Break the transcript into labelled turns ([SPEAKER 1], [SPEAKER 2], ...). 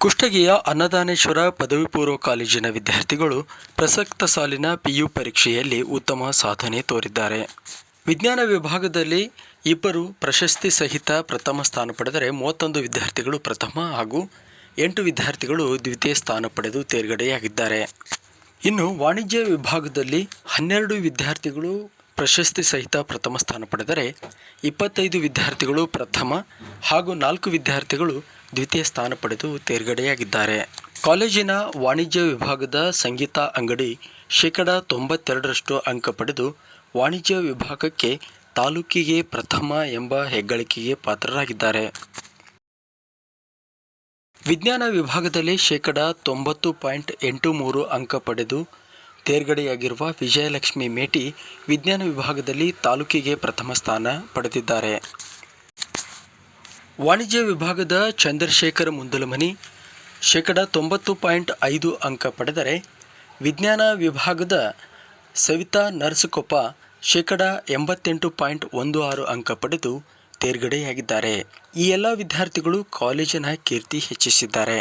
[SPEAKER 1] ಕುಷ್ಟಗಿಯ ಅನ್ನದಾನೇಶ್ವರ ಪದವಿ ಪೂರ್ವ ಕಾಲೇಜಿನ ವಿದ್ಯಾರ್ಥಿಗಳು ಪ್ರಸಕ್ತ ಸಾಲಿನ ಪಿಯು ಪರೀಕ್ಷೆಯಲ್ಲಿ ಉತ್ತಮ ಸಾಧನೆ ತೋರಿದ್ದಾರೆ. ವಿಜ್ಞಾನ ವಿಭಾಗದಲ್ಲಿ ಇಬ್ಬರು ಪ್ರಶಸ್ತಿ ಸಹಿತ ಪ್ರಥಮ ಸ್ಥಾನ ಪಡೆದರೆ ಮೂವತ್ತೊಂದು ವಿದ್ಯಾರ್ಥಿಗಳು ಪ್ರಥಮ ಹಾಗೂ ಎಂಟು ವಿದ್ಯಾರ್ಥಿಗಳು ದ್ವಿತೀಯ ಸ್ಥಾನ ಪಡೆದು ತೇರ್ಗಡೆಯಾಗಿದ್ದಾರೆ. ಇನ್ನು ವಾಣಿಜ್ಯ ವಿಭಾಗದಲ್ಲಿ ಹನ್ನೆರಡು ವಿದ್ಯಾರ್ಥಿಗಳು ಪ್ರಶಸ್ತಿ ಸಹಿತ ಪ್ರಥಮ ಸ್ಥಾನ ಪಡೆದರೆ ಇಪ್ಪತ್ತೈದು ವಿದ್ಯಾರ್ಥಿಗಳು ಪ್ರಥಮ ಹಾಗೂ ನಾಲ್ಕು ವಿದ್ಯಾರ್ಥಿಗಳು ದ್ವಿತೀಯ ಸ್ಥಾನ ಪಡೆದು ತೇರ್ಗಡೆಯಾಗಿದ್ದಾರೆ. ಕಾಲೇಜಿನ ವಾಣಿಜ್ಯ ವಿಭಾಗದ ಸಂಗೀತ ಅಂಗಡಿ ಶೇಕಡ ತೊಂಬತ್ತೆರಡರಷ್ಟು ಅಂಕ ಪಡೆದು ವಾಣಿಜ್ಯ ವಿಭಾಗಕ್ಕೆ ತಾಲೂಕಿಗೆ ಪ್ರಥಮ ಎಂಬ ಹೆಗ್ಗಳಿಕೆಗೆ ಪಾತ್ರರಾಗಿದ್ದಾರೆ. ವಿಜ್ಞಾನ ವಿಭಾಗದಲ್ಲಿ ಶೇಕಡ ತೊಂಬತ್ತು ಪಾಯಿಂಟ್ ಎಂಟು ಮೂರು ಅಂಕ ಪಡೆದು ತೇರ್ಗಡೆಯಾಗಿರುವ ವಿಜಯಲಕ್ಷ್ಮಿ ಮೇಟಿ ವಿಜ್ಞಾನ ವಿಭಾಗದಲ್ಲಿ ತಾಲೂಕಿಗೆ ಪ್ರಥಮ ಸ್ಥಾನ ಪಡೆದಿದ್ದಾರೆ. ವಾಣಿಜ್ಯ ವಿಭಾಗದ ಚಂದ್ರಶೇಖರ್ ಮುಂದಲಮನಿ ಶೇಕಡ ತೊಂಬತ್ತು ಪಾಯಿಂಟ್ ಐದು ಅಂಕ ಪಡೆದರೆ ವಿಜ್ಞಾನ ವಿಭಾಗದ ಸವಿತಾ ನರ್ಸಕೊಪ್ಪ ಶೇಕಡ ಎಂಬತ್ತೆಂಟು ಪಾಯಿಂಟ್ ಒಂದು ಆರು ಅಂಕ ಪಡೆದು ತೇರ್ಗಡೆಯಾಗಿದ್ದಾರೆ. ಈ ಎಲ್ಲ ವಿದ್ಯಾರ್ಥಿಗಳು ಕಾಲೇಜಿನ ಕೀರ್ತಿ ಹೆಚ್ಚಿಸಿದ್ದಾರೆ.